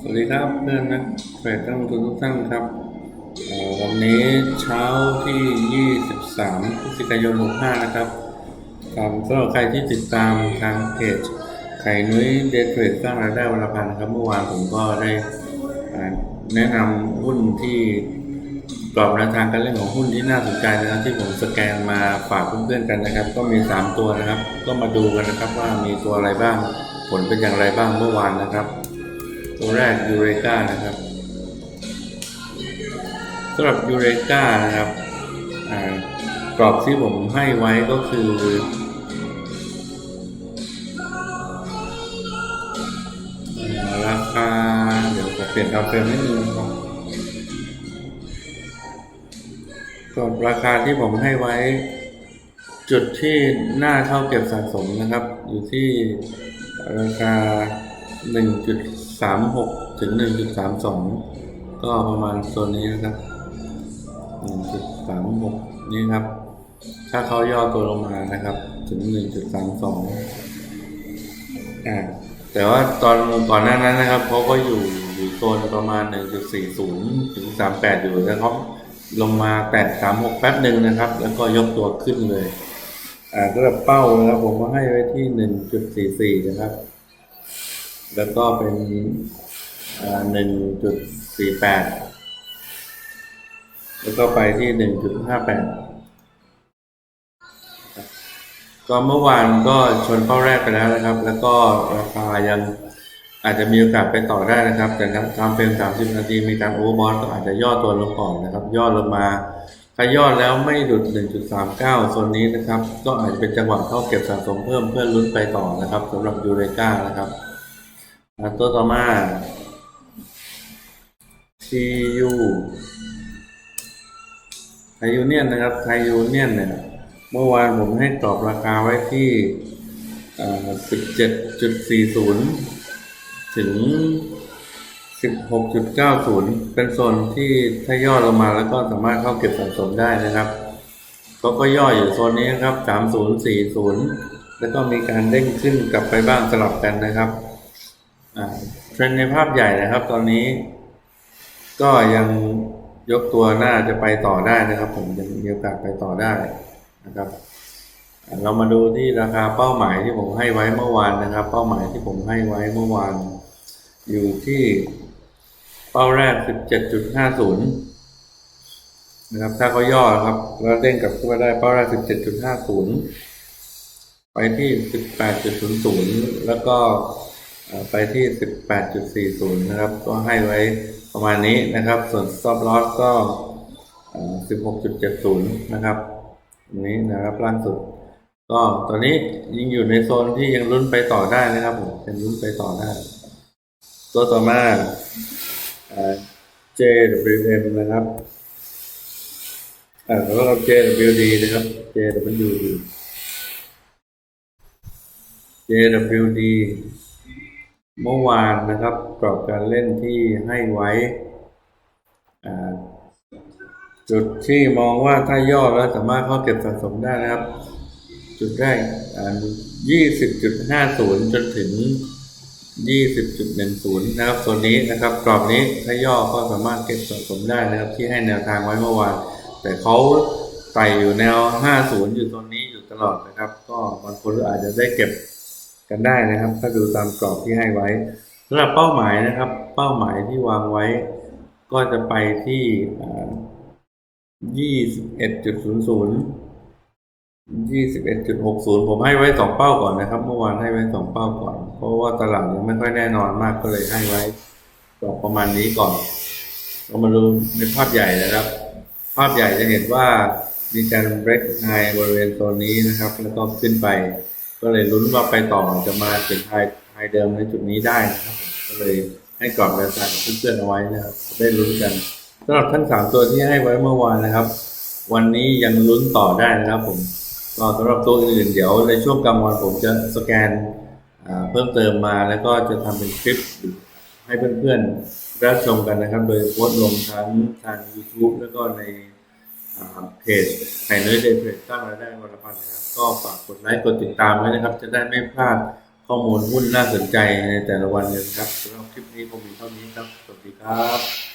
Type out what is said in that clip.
สวัสดีครับเพื่อนนักเทรดนักลงทุนทุกท่านครับวันนี้เช้าที่ 23พฤศจิกายน 65 นะครับครับสำหรับใครที่ติดตามทางเพจไข่นุ้ยเดทเทรดสร้างรายได้วันละพันครับเมื่อวานผมก็ได้แนะนำหุ้นที่กรอบแนวทางการเล่นของหุ้นที่น่าสนใจนะครับที่ผมสแกนมาฝากเพื่อนๆกันนะครับ ก็มี 3 ตัวนะครับ ก็มาดูกันนะครับว่ามีตัวอะไรบ้างผลเป็นอย่างไรบ้างเมื่อวานนะครับ ตัวแรกยูเรกานะครับสำหรับยูเรกานะครับกรอบที่ผมให้ไว้ก็คือ ราคา เดี๋ยวผมเปลี่ยนคาเฟ่นิดนึงครับกรอบราคาที่ผมให้ไว้ จุดที่น่าเข้าเก็บสะสมนะครับ อยู่ที่ราคา 1.36ถึง1.32ก็ประมาณโซนนี้นะครับ1.36นี่ครับ ถ้าเขาย่อตัวลงมานะครับ ถึง1.32อ่าแต่ว่าตอนก่อนหน้านั้นนะครับเขาก็อยู่อยู่โซนประมาณ 1.40 ถึง 38 อยู่แล้วเขาลงมาแตะ36 แป๊บหนึ่งนะครับ แล้วก็ยกตัวขึ้นเลย อ่าสำหรับเป้านะครับผมก็ให้ไว้ที่ 1.44 นะครับ แล้วก็เป็นหนึ่งจุดสี่แปดแล้วก็ไปที่หนึ่งจุดห้าแปดก็เมื่อวานก็ชนเป้าแรกไปแล้วนะครับ แล้วก็ราคายังอาจจะมีโอกาสไปต่อได้นะครับ แต่ทำเป็นสามสิบนาทีมีการโอเวอร์บอทก็อาจจะย่อตัวลงก่อนนะครับ ย่อลงมาถ้าย่อแล้วไม่หลุด 1.39 โซนนี้นะครับ ก็อาจจะเป็นจังหวะเข้าเก็บสะสมเพิ่มเพื่อลุ้นไปต่อนะครับสำหรับยูเรกานะครับ ตัวต่อมา TU ไทยยูเนียนนะครับไทยยูเนียนเนี่ยเมื่อวานผมให้กรอบราคาไว้ที่สิบเจ็ดจุดสี่ศูนย์ถึงสิบหกจุดเก้าศูนย์เป็นโซนที่ถ้าย่อลงมาแล้วก็สามารถเข้าเก็บสะสมได้นะครับก็ก็ย่ออยู่โซนนี้นครับสามศูนย์สี่ศูนย์แล้วก็มีการเด้งขึ้นกลับไปบ้างสลับกันนะครับ เทรนในภาพใหญ่นะครับ ตอนนี้ ก็ยังยกตัวหน้าจะไปต่อได้นะครับ ผมยังมีโอกาสไปต่อได้นะครับ เรามาดูที่ราคาเป้าหมายที่ผมให้ไว้เมื่อวานนะครับ เป้าหมายที่ผมให้ไว้เมื่อวาน อยู่ที่เป้าแรก 17.50 นะครับ ถ้าเขาย่อครับ แล้วเด้งกลับขึ้นมาได้เป้าแรก 17.50 ไปที่ 18.00 แล้วก็ เอ่อไปที่18.40นะครับ ก็ให้ไว้ประมาณนี้นะครับ ส่วน stop loss ก็เอ่อ16.70นะครับนี้นะครับล่างสุด ก็ตอนนี้ยังอยู่ในโซนที่ยังลุ้นไปต่อได้นะครับผมยังลุ้นไปต่อได้ ตัวต่อมาอ JWM นะครับอ่าแล้วก็ JWD นะครับ JWD JWD เมื่อวานนะครับกรอบการเล่นที่ให้ไว้ จุดที่มองว่าถ้าย่อแล้วสามารถเข้าเก็บสะสมได้นะครับ จุดแรกยี่สิบจุดห้าศูนย์จนถึงยี่สิบจุดหนึ่งศูนย์นะครับตัวนี้นะครับ กรอบนี้ถ้าย่อก็สามารถเก็บสะสมได้นะครับ ที่ให้แนวทางไว้เมื่อวาน แต่เขาไต่อยู่แนวห้าศูนย์อยู่ตรงนี้อยู่ตลอดนะครับ ก็บางคนก็อาจจะได้เก็บ กันได้นะครับถ้าดูตามกรอบที่ให้ไว้สำหรับเป้าหมายนะครับ เป้าหมายที่วางไว้ ก็จะไปที่ยี่สิบเอ็ดจุดศูนย์ศูนย์ยี่สิบเอ็ดจุดหกศูนย์ผมให้ไว้สองเป้าก่อนนะครับ เมื่อวานให้ไว้สองเป้าก่อน เพราะว่าตลาดยังไม่ค่อยแน่นอนมากก็เลยให้ไว้กรอบประมาณนี้ก่อน เรามาดูในภาพใหญ่นะครับ ภาพใหญ่จะเห็นว่ามีการ break high บริเวณโซนนี้นะครับ แล้วก็ขึ้นไป ก็เลยลุ้นว่าไปต่อจะมาถึงไฮไฮเดิมในจุดนี้ได้นะครับก็เลยให้กรอบแนวทางกับเพื่อนๆเอาไว้นะครับได้ลุ้นกันสำหรับทั้งสามตัวที่ให้ไว้เมื่อวานนะครับ วันนี้ยังลุ้นต่อได้นะครับผมก็สำหรับตัวอื่นเดี๋ยวในช่วงกลางวันผมจะสแกนเพิ่มเติมมาแล้วก็จะทำเป็นคลิปให้เพื่อนๆรับชมกันนะครับ โดยโพสต์ลงทั้งทาง YouTube แล้วก็ใน เพจไทยเนื้อเดย์เพจสร้างรายได้วันละพันนะครับ ก็ฝากกดไลค์กดติดตามไว้นะครับ จะได้ไม่พลาดข้อมูลหุ้นน่าสนใจในแต่ละวันเลยนะครับสำหรับคลิปนี้ผมมีเท่านี้ครับ สวัสดีครับ